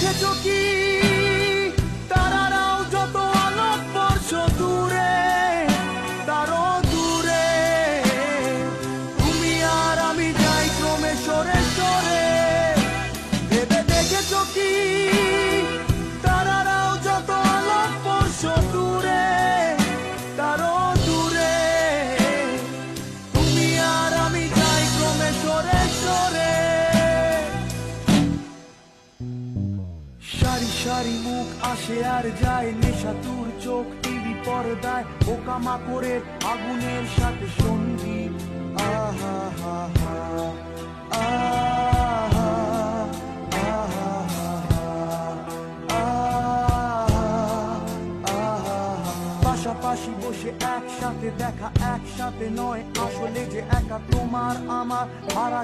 け時 সারি সারি মুখ আসে আর যায়, নেশা তুর চোখ টিভি পর্দায় পোকামা করে আগুনের সাথে আহা আহা। পাশাপাশি বসে একসাথে দেখা, একসাথে নয়, আসলে যে একা তোমার আমার ভাড়া